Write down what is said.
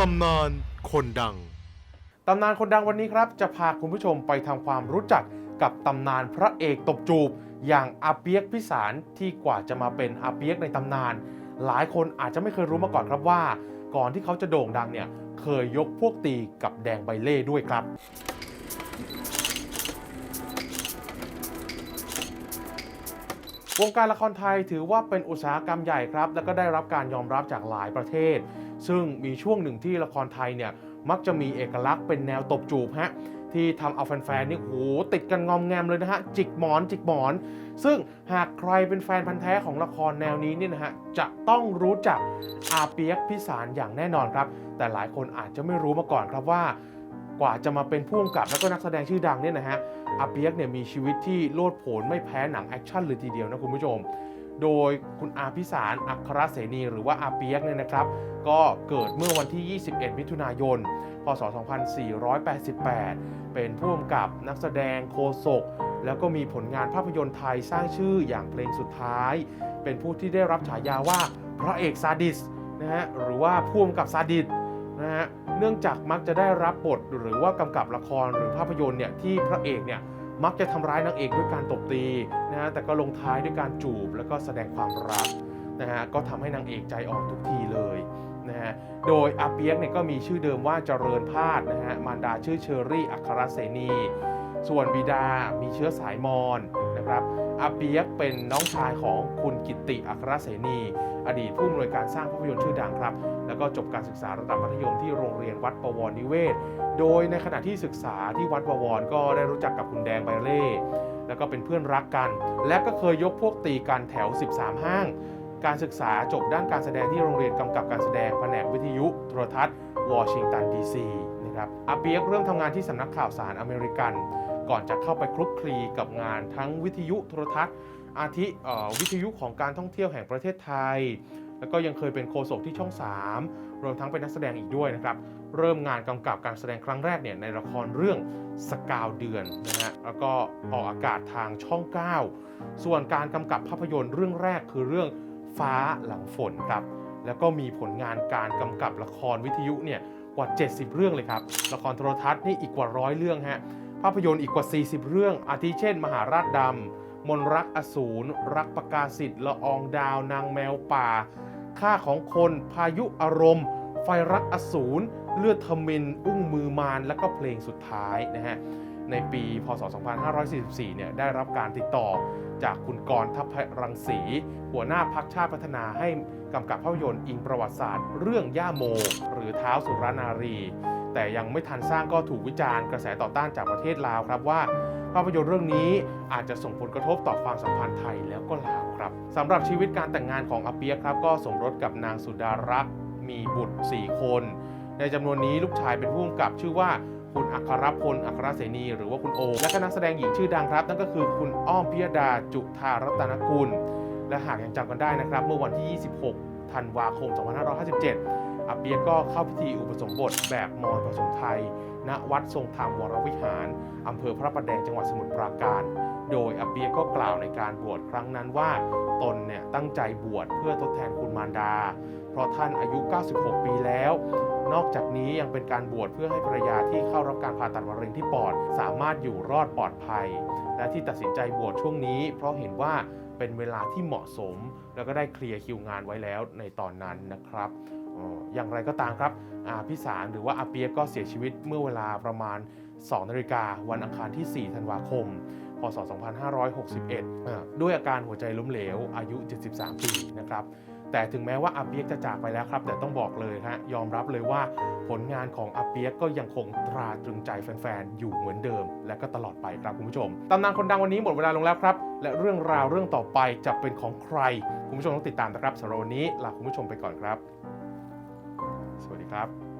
ตำนานคนดัง ตำนานคนดังวันนี้ครับ จะพาคุณผู้ชมไปทำความรู้จักกับตำนานพระเอกตบจูบ อย่างอาเปียกพิสารที่กว่าจะมาเป็นอาเปียกในตำนาน หลายคนอาจจะไม่เคยรู้มาก่อนครับว่า ก่อนที่เขาจะโด่งดังเนี่ยเคยยกพวกตีกับแดงใบเล่ด้วยครับ วงการละครไทยถือว่าเป็นอุตสาหกรรมใหญ่ครับ แล้วก็ได้รับการยอมรับจากหลายประเทศ ซึ่งมีช่วงหนึ่งที่ละครไทยเนี่ยมักจะมีเอกลักษณ์เป็นแนวตบจูบฮะที่ทำเอาแฟนๆนี่โหติดกันงอมแงมเลยนะฮะ จิกหมอนจิกหมอน ซึ่งหากใครเป็นแฟนพันธ์แท้ของละครแนวนี้เนี่ยนะฮะ จะต้องรู้จักอาเปียกพิสารอย่างแน่นอนครับ แต่หลายคนอาจจะไม่รู้มาก่อนครับว่า กว่าจะมาเป็นผู้กำกับแล้วก็นักแสดงชื่อดังเนี่ยนะฮะอาเปียกเนี่ยมีชีวิตที่โลดโผนไม่แพ้หนังแอคชั่นเลยทีเดียวนะคุณผู้ชม โดยคุณอาพิสารอัครเสนีหรือว่าอาเปียกเนี่ยนะครับ ก็เกิดเมื่อวันที่ 21 มิถุนายน พศ 2488 เป็นผู้กำกับนักแสดงโคศก แล้วก็มีผลงานภาพยนตร์ไทยสร้างชื่ออย่างเพลงสุดท้าย เป็นผู้ที่ได้รับฉายาว่าพระเอกซาดิสนะฮะหรือว่าผู้กำกับซาดิสนะฮะเนื่องจากมักจะได้รับบทหรือว่ากำกับละครหรือภาพยนตร์เนี่ยที่พระเอกเนี่ย มักจะทำร้ายนางเอกด้วยการตบตีนะฮะแต่ก็ลงท้ายด้วยการจูบแล้วก็แสดงความรักนะฮะก็ทำให้นางเอกใจอ่อนทุกทีเลยนะฮะโดยอาเปียกเนี่ยก็มีชื่อเดิมว่าเจริญพาดนะฮะมารดาชื่อเชอรี่อัครเสนี ส่วนบิดามีเชื้อสายมอญ นะครับอาเปียกเป็นน้องชายของคุณกิตติอัครเสนี อดีตผู้อำนวยการสร้างภาพยนตร์ชื่อดังครับ แล้วก็จบการศึกษาระดับมัธยมที่โรงเรียนวัดประวรนิเวศ โดยในขณะที่ศึกษาที่วัดประวรก็ได้รู้จักกับคุณแดงไบเล่แล้วก็เป็นเพื่อนรักกัน และก็เคยยกพวกตีกันแถว 13 ห้าง การศึกษาจบด้านการแสดงที่โรงเรียนกำกับการแสดงแผนกวิทยุโทรทัศน์วอชิงตันดีซี ครับอาเปียกเริ่มทำงานที่สำนักข่าวสารอเมริกัน ก่อนจะเข้าไปคลุกคลีกับงานทั้งวิทยุโทรทัศน์ อาทิวิทยุของการท่องเที่ยวแห่งประเทศไทย แล้วก็ยังเคยเป็นโฆษกที่ช่อง 3 รวมทั้งเป็นนักแสดงอีกด้วยนะครับ เริ่มงานกำกับการแสดงครั้งแรกเนี่ยในละครเรื่องสกาวเดือนนะฮะแล้วก็ออกอากาศทางช่อง 9 ส่วนการกำกับภาพยนตร์เรื่องแรกคือเรื่องฟ้าหลังฝนครับแล้วก็มีผลงานการกำกับละครวิทยุเนี่ย กว่า 70 เรื่องเลยครับ ละครโทรทัศน์นี่อีกกว่าร้อยเรื่องฮะ ภาพยนตร์อีกกว่า 40 เรื่อง อาทิเช่น มหาราชดำ มนรักอสูร รักประกาศิทธิ์ละอองดาว นางแมวป่า ค่าของคน พายุอารมณ์ ไฟรักอสูร เลือดทมิน อุ้งมือมาร และก็เพลงสุดท้ายนะฮะ ในปีพศ 2544 เนี่ยได้รับการติดต่อจากคุณกรทัพรังสี หัวหน้าพักชาติพัฒนาให้กำกับภาพยนตร์อิงประวัติศาสตร์ เรื่องย่าโม หรือเท้าสุรนารี แต่ยังไม่ทันสร้างก็ถูกวิจารณ์กระแสต่อต้านจากประเทศลาวครับว่าภาพยนตร์เรื่องนี้อาจจะส่งผลกระทบต่อความสัมพันธ์ไทยแล้วก็ลาวครับสำหรับชีวิตการแต่งงานของอาเปียครับก็สมรสกับนางสุดารักษ์มีบุตร 4 คน ในจำนวนนี้ลูกชายเป็นผู้กำกับชื่อว่า คุณอัครพลอัครเสนี หรือว่าคุณโอ และก็นักแสดงหญิงชื่อดังครับ นั่นก็คือคุณอ้อมพิยดาจุธารัตนกุล และหากยังจำกันได้นะครับ เมื่อวันที่ 26 ธันวาคม 2557อาเปียกก็เข้าพิธีอุปสมบทแบบมอญผสมไทย ณ วัดทรงธรรมวรวิหารอำเภอพระประแดงจังหวัดสมุทรปราการ โดยอาเปียก็กล่าวในการบวชครั้งนั้นว่าตนเนี่ยตั้งใจบวชเพื่อทดแทนคุณมารดา เพราะท่านอายุ 96 ปีแล้ว นอกจากนี้ยังเป็นการบวชเพื่อให้ภรรยาที่เข้ารับการผ่าตัดมะเร็งที่ปอด สามารถอยู่รอดปลอดภัย และที่ตัดสินใจบวชช่วงนี้ เพราะเห็นว่าเป็นเวลาที่เหมาะสม แล้วก็ได้เคลียร์คิวงานไว้แล้วในตอนนั้นนะครับอย่างไรก็ตามครับอาพิสารหรือว่าอาเปียกก็เสียชีวิตเมื่อเวลาประมาณ 2 นาฬิกาวันอังคารที่ 4 ธันวาคม พศ 2561อ่าด้วยอาการหัวใจล้มเหลว อายุ 73 ปีนะครับ แต่ถึงแม้ว่าอาเปียกจะจากไปแล้วครับ แต่ต้องบอกเลยฮะยอมรับเลยว่าผลงานของอาเปียกก็ยังคงตราตรึงใจแฟนๆ อยู่เหมือนเดิม และก็ตลอดไปครับคุณผู้ชม ตำนานคนดังวันนี้หมดเวลาลงแล้วครับ และเรื่องราวเรื่องต่อไปจะเป็นของใคร คุณผู้ชมต้องติดตามนะครับสำหรับวันนี้ลาคุณผู้ชมไปก่อนครับ สวัสดีครับ